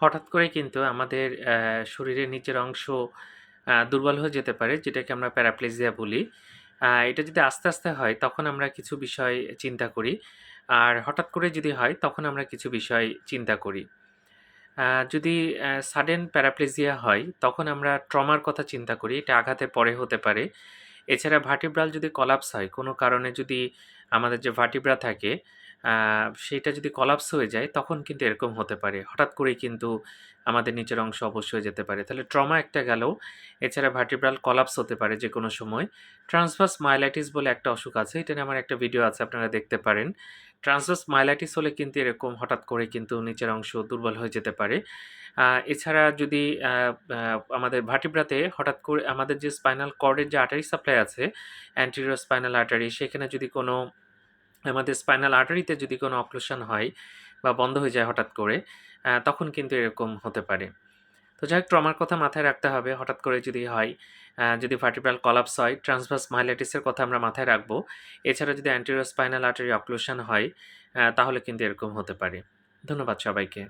হঠাৎ করে কিন্তু আমাদের শরীরের নিচের অংশ দুর্বল হয়ে যেতে পারে, যেটাকে আমরা প্যারাপ্লেজিয়া বলি। এটা যদি আস্তে, আস্তে হয় তখন আমরা কিছু বিষয় চিন্তা করি। আর হঠাৎ করে যদি হয় তখন আমরা কিছু বিষয় চিন্তা করি। যদি সাডেন প্যারাপ্লেজিয়া হয় তখন আমরা ট্রমার কথা চিন্তা করি। এটা আঘাতের পরে হতে পারে। এছাড়া ভার্টিব্রাল যদি কলাপস হয়, কোনো কারণে যদি আমাদের যে ভার্টিব্রা থাকে সেটা যদি কলাপস হয়ে যায় তখন কিন্তু এরকম হতে পারে। হঠাৎ করেই কিন্তু আমাদের নিচের অংশ অবশ হয়ে যেতে পারে। তাহলে ট্রমা একটা গেল। এছাড়া ভার্টিব্রাল কলাপস হতে পারে যে কোনো সময়। ট্রান্সভার্স মাইলাইটিস বলে একটা অসুখ আছে। এটা নিয়ে আমার একটা ভিডিও আছে আপনারা দেখতে পারেন। ট্রান্সভার্স মাইলাইটিস হলে কিন্তু এরকম হঠাৎ করে কিন্তু নিচের অংশ দুর্বল হয়ে যেতে পারে। এছাড়া যদি আমাদের ভার্টিব্রাতে হঠাৎ করে আমাদের যে স্পাইনাল কর্ডের যে আর্টারি সাপ্লাই আছে, অ্যান্টেরিয়র স্পাইনাল আর্টারি সেখানে যদি কোনো আমাদের স্পাইনাল আর্টারিতে যদি কোনো অক্লুশন হয় বা বন্ধ হয়ে যায় হঠাৎ করে, তখন কিন্তু এরকম হতে পারে। তো যাই হোক ট্রমার কথা মাথায় রাখতে হবে হঠাৎ করে যদি হয়, যদি ভার্টিব্রাল কলাপস হয়, ট্রান্সভার্স মাইলাইটিসের কথা আমরা মাথায় রাখব। এছাড়া যদি অ্যান্টেরিয়র স্পাইনাল আর্টারি অক্লুশন হয়, তাহলে কিন্তু এরকম হতে পারে। ধন্যবাদ সবাইকে।